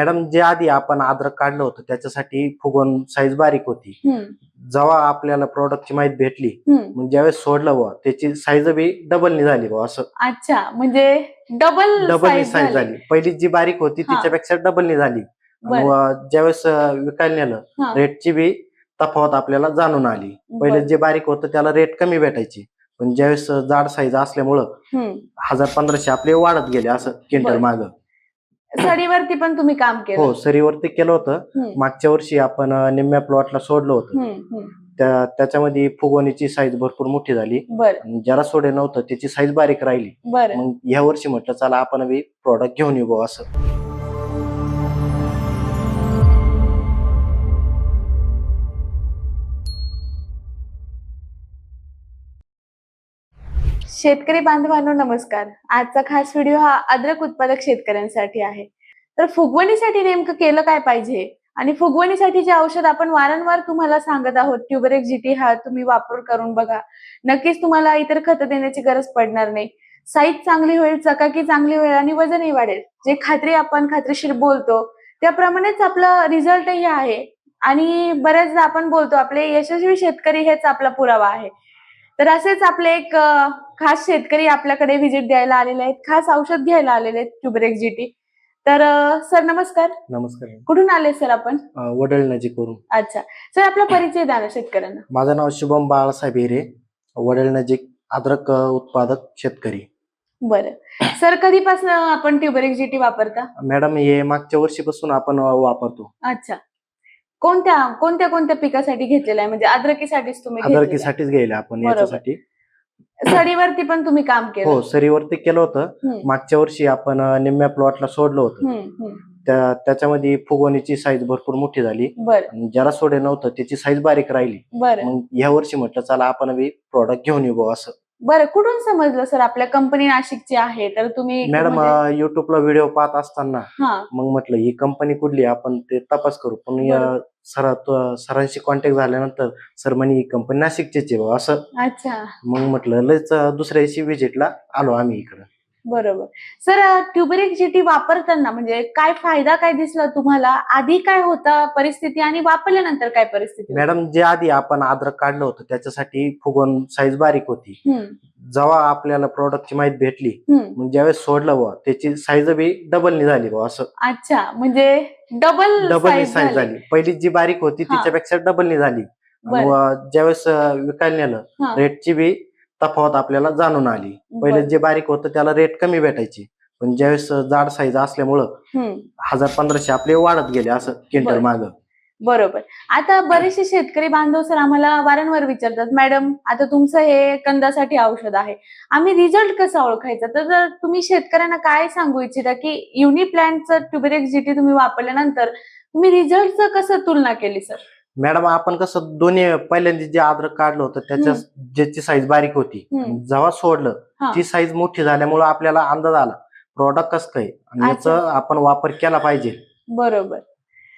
Madam जे आधी आपण अद्रक काढलं होतं त्याच्यासाठी फुगवून साईज बारीक होती. जेव्हा आपल्याला प्रोडक्टची माहिती भेटली. मग ज्यावेळेस सोडलं बुवा त्याची साईज बी डबलनी झाली बुवा असं. अच्छा म्हणजे डबल डबलनी साईज झाली. पहिली जी बारीक होती. तिच्यापेक्षा डबलनी झाली. व ज्यावेळेस विकायला नेलं. रेटची बी तफावत आपल्याला जाणून आली. पहिले जे बारीक होतं त्याला रेट कमी भेटायची. पण ज्यावेळेस जाड साईज असल्यामुळं हजार पंधराशे आपले वाढत गेले असं क्विंटल. माग. सडीवरती पण तुम्ही काम केलं. हो सरीवरती केलं होतं. मागच्या वर्षी आपण निम्म्या प्लॉटला सोडलं होतं. त्याच्यामध्ये फुगवणीची साईज भरपूर मोठी झाली. ज्याला सोडे नव्हतं त्याची साईज बारीक राहिली. मग ह्या वर्षी म्हटलं चला आपण प्रॉडक्ट घेऊन येऊ असं. शेतकरी बांधवांनो नमस्कार. आजचा खास व्हिडिओ हा अद्रक उत्पादक शेतकऱ्यांसाठी आहे. तर फुगवणीसाठी नेमकं केलं काय पाहिजे? आणि फुगवणीसाठी जे औषध आपण वारंवार तुम्हाला सांगत आहोत ट्युबरेक जीटी हा तुम्ही वापर करून बघा. नक्कीच तुम्हाला इतर खतं देण्याची गरज पडणार नाही. साईज चांगली होईल चकाकी चांगली होईल आणि वजनही वाढेल. जे खात्री आपण खात्रीशीर बोलतो त्याप्रमाणेच आपलं रिझल्टही आहे. आणि बऱ्याचदा आपण बोलतो आपले यशस्वी शेतकरी हेच आपला पुरावा आहे. तर असेच आपले एक खास शेतकरी आपल्याकडे व्हिजिट द्यायला आलेले आहेत. खास औषध घ्यायला आलेले आहेत ट्युबरेक जीटी तर सर नमस्कार. नमस्कार. कुठून आले सर आपण? वडील नजीक करून अच्छा. सर आपला परिचय द्या ना शेतकऱ्यांना. माझं नाव शुभम बाळासाहेब हिरे. वडील नजीक अद्रक उत्पादक शेतकरी. बरं. सर कधीपासून आपण ट्युबरेक जीटी वापरता? मॅडम हे मागच्या वर्षीपासून आपण वापरतो. अच्छा. कोणत्या कोणत्या कोणत्या पिकासाठी घेतलेला आहे? म्हणजे अद्रकीसाठीच तुम्ही घेतलेलं? अद्रकीसाठीच घ्यायला आपण बरोबर. याच्यासाठी. सडीवरती पण तुम्ही काम केलं. हो सरीवरती केलं होतं. हम्म, मागच्या वर्षी आपण अं, निम्म्या प्लॉटला सोडलं होतं. त्या त्याच्यामध्ये फुगवणीची साईज भरपूर मोठी झाली. बरं. आणि ज्याला सोडे नव्हतं त्याची साईज बारीक राहिली. बरं. मग ह्या वर्षी म्हटलं चला आपण बी प्रॉडक्ट घेऊन येऊ बुवा असं. बरं कुठून समजलं सर आपल्या कंपनी नाशिकची आहे? तर तुम्ही मॅडम म्हणजे- युट्यूबला व्हिडिओ पाहत असताना हा. मग म्हटलं ही कंपनी कुठली? आपण ते तपास करू. पण या बरोबर. सरा तो- सरांशी कॉन्टॅक्ट झाल्यानंतर सर म्हणे ही कंपनी नाशिकचीच आहे बुवा असं. अच्छा. मग म्हटलं लयच दुसऱ्या दिवशी व्हिजिटला आलो आम्ही इकडं. बरोबर. सर ट्युबरिक जीटी वापरताना म्हणजे काय फायदा काय दिसला तुम्हाला? आधी काय होता परिस्थिती आणि वापरल्यानंतर काय परिस्थिती? मॅडम जे आधी आपण अद्रक काढलं होतं त्याच्यासाठी फुगवून साईज बारीक होती. जेव्हा आपल्याला प्रोडक्टची माहिती भेटली. मग ज्यावेळेस सोडलं बुवा त्याची साईज बी डबलनी झाली बुवा असं. अच्छा म्हणजे डबल डबलनी साईज झाली. पहिली जी बारीक होती. तिच्यापेक्षा डबलनी झाली. ज्यावेळेस विकायला नेलं. रेटची बी तफावत आपल्याला जाणून आली. पहिले. जे बारीक होतं त्याला रेट कमी भेटायची. पण ज्यावेळेस जाड साईज असल्यामुळं हजार पंधराशे आपले वाढत गेले असं क्विंटल. माग. बरोबर. आता बरेचसे शेतकरी बांधव सर आम्हाला वारंवार विचारतात मॅडम आता तुमचं हे कंदासाठी औषध आहे. आम्ही रिझल्ट कसा ओळखायचा? तर जर तुम्ही शेतकऱ्यांना काय सांगू इच्छिता की युनिप्लॅनचं ट्युबरेक जीटी तुम्ही वापरल्यानंतर तुम्ही रिझल्टचं कसं तुलना केली सर? मॅडम आपण कसं दोन्ही पहिल्यांदा जे अद्रक काढलं होतं त्याच्या ज्याची साईज बारीक होती. जेव्हा सोडलं. ती साईज मोठी झाल्यामुळं आपल्याला अंदाज आला प्रॉडक्ट कसं काय आणि. याचा आपण वापर केला पाहिजे बरोबर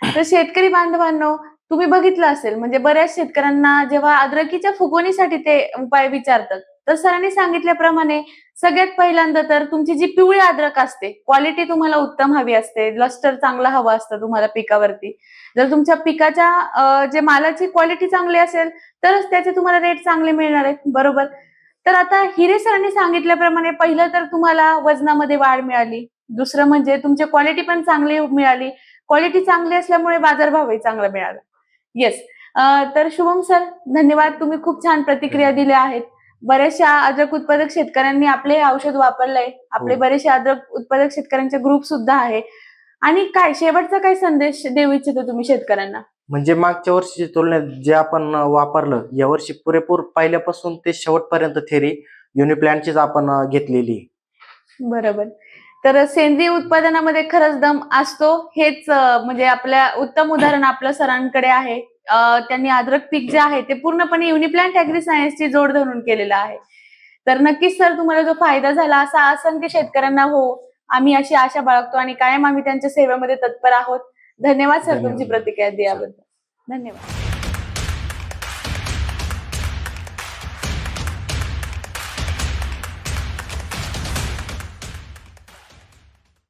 तर शेतकरी बांधवांनो तुम्ही बघितलं असेल म्हणजे बऱ्याच शेतकऱ्यांना जेव्हा अद्रकीच्या फुगवणीसाठी ते उपाय विचारतात तर सरांनी सांगितल्याप्रमाणे सगळ्यात पहिल्यांदा तर तुमची जी पिवळी अद्रक असते क्वालिटी तुम्हाला उत्तम हवी असते लस्टर चांगला हवा असतं तुम्हाला पिकावरती. जर तुमच्या पिकाच्या जे मालाची क्वालिटी चांगली असेल तरच त्याचे तुम्हाला रेट चांगले मिळणार आहेत बरोबर? तर आता हिरे सरांनी सांगितल्याप्रमाणे पहिलं तर तुम्हाला वजनामध्ये वाढ मिळाली दुसरं म्हणजे तुमची क्वालिटी पण चांगली मिळाली क्वालिटी चांगली असल्यामुळे बाजारभावही चांगला मिळाला. येस तर शुभम सर धन्यवाद. तुम्ही खूप छान प्रतिक्रिया दिल्या आहेत. बऱ्याचशा अद्रक उत्पादक शेतकऱ्यांनी आपले औषध वापरलंय. आपले हो. बरेचसे अद्रक उत्पादक शेतकऱ्यांचे ग्रुप सुद्धा आहे. आणि काय शेवटचा काय संदेश देऊ इच्छितो तुम्ही शेतकऱ्यांना? म्हणजे मागच्या वर्षीच्या तुलनेत जे आपण वापरलं या वर्षी पुरेपूर पहिल्यापासून ते शेवटपर्यंत थेरी युनिप्लॅनचीच आपण घेतलेली. बरोबर. तर सेंद्रिय उत्पादनामध्ये खरंच दम असतो. हेच म्हणजे आपल्या उत्तम उदाहरण आपलं सरांकडे आहे. त्यांनी अद्रक पीक जे आहे ते पूर्णपणे युनिप्लॅन्ट अॅग्री सायन्सची जोड धरून केलेलं आहे. तर नक्कीच सर तुम्हाला जो फायदा झाला असा असंख्य शेतकऱ्यांना हो आम्ही अशी आशा बाळगतो आणि कायम आम्ही त्यांच्या सेवेमध्ये तत्पर आहोत. धन्यवाद सर तुमची. प्रतिक्रिया दिल्याबद्दल. धन्यवाद.